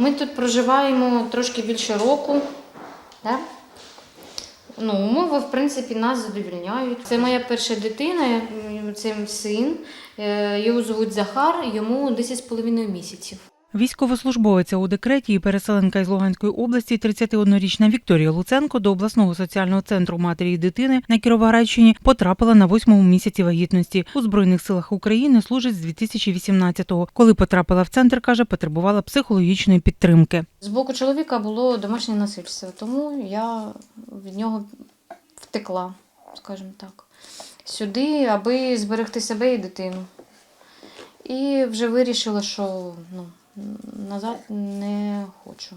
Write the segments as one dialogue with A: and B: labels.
A: Ми тут проживаємо трошки більше року. Да? Ну, умови, в принципі, нас задовільняють. Це моя перша дитина, це син. Е, Його звуть Захар, йому 10,5 місяців.
B: Військовослужбовиця у декреті і переселенка із Луганської області 31-річна Вікторія Луценко до обласного соціального центру матері і дитини на Кіровоградщині потрапила на восьмому місяці вагітності. У Збройних силах України служить з 2018-го. Коли потрапила в центр, каже, потребувала психологічної підтримки.
A: З боку чоловіка було домашнє насильство, тому я від нього втекла, скажімо так, сюди, аби зберегти себе і дитину. І вже вирішила, що ну, назад не хочу.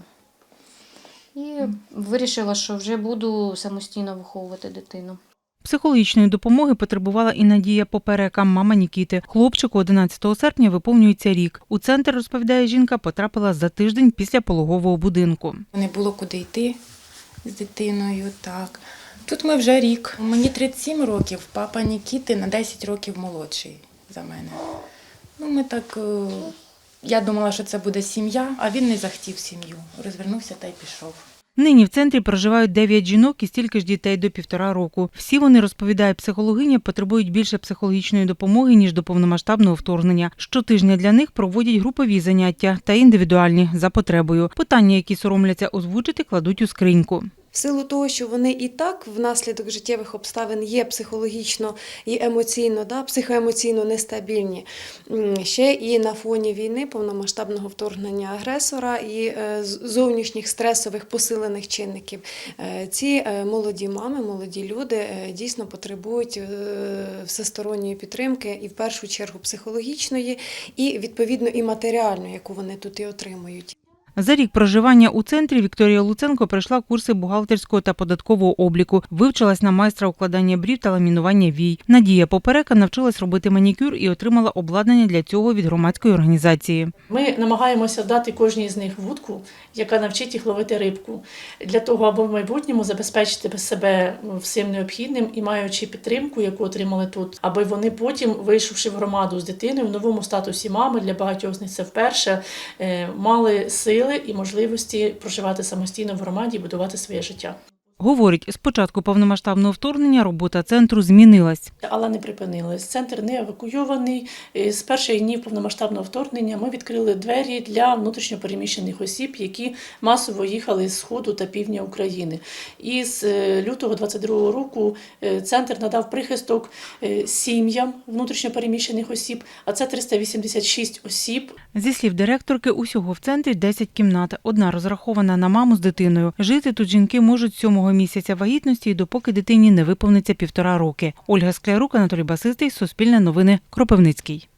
A: І вирішила, що вже буду самостійно виховувати дитину.
B: Психологічної допомоги потребувала і Надія Поперека, мама Нікіти. Хлопчику 11 серпня виповнюється рік. У центр, розповідає жінка, потрапила за тиждень після пологового будинку.
C: Не було куди йти з дитиною. Так. Тут ми вже рік. Мені 37 років, папа Нікіти на 10 років молодший за мене. Ну, ми так. Я думала, що це буде сім'я, а він не захотів сім'ю. Розвернувся та й пішов.
B: Нині в центрі проживають 9 жінок і стільки ж дітей до півтора року. Всі вони, розповідає психологиня, потребують більше психологічної допомоги, ніж до повномасштабного вторгнення. Щотижня для них проводять групові заняття та індивідуальні за потребою. Питання, які соромляться озвучити, кладуть у скриньку.
D: В силу того, що вони і так внаслідок життєвих обставин є психологічно і емоційно, да, психоемоційно нестабільні. Ще і на фоні війни, повномасштабного вторгнення агресора і е, зовнішніх стресових посилених чинників. Е, Ці е, молоді мами, молоді люди дійсно потребують всесторонньої підтримки і в першу чергу психологічної, і відповідно і матеріальної, яку вони тут і отримують.
B: За рік проживання у центрі Вікторія Луценко пройшла курси бухгалтерського та податкового обліку, вивчилась на майстра укладання брів та ламінування вій. Надія Поперека навчилась робити манікюр і отримала обладнання для цього від громадської організації.
E: Ми намагаємося дати кожній з них вудку, яка навчить їх ловити рибку, для того, аби в майбутньому забезпечити себе всім необхідним і маючи підтримку, яку отримали тут, аби вони потім, вийшовши в громаду з дитиною в новому статусі мами, для багатьох з них це вперше, е, мали сили і можливості проживати самостійно в громаді і будувати своє життя.
B: Говорить, з початку повномасштабного вторгнення робота центру змінилась.
E: Але не припинилась. Центр не евакуйований. З перших днів повномасштабного вторгнення ми відкрили двері для внутрішньопереміщених осіб, які масово їхали з сходу та півдня України. І з е, лютого 22 року е, центр надав прихисток е, сім'ям внутрішньопереміщених осіб, а це 386 осіб,
B: Зі слів директорки, усього в центрі 10 кімнат. Одна розрахована на маму з дитиною. Жити тут жінки можуть з сьомого місяця вагітності і допоки дитині не виповниться півтора роки. Ольга Склярук, Анатолій Басистий, Суспільне новини, Кропивницький.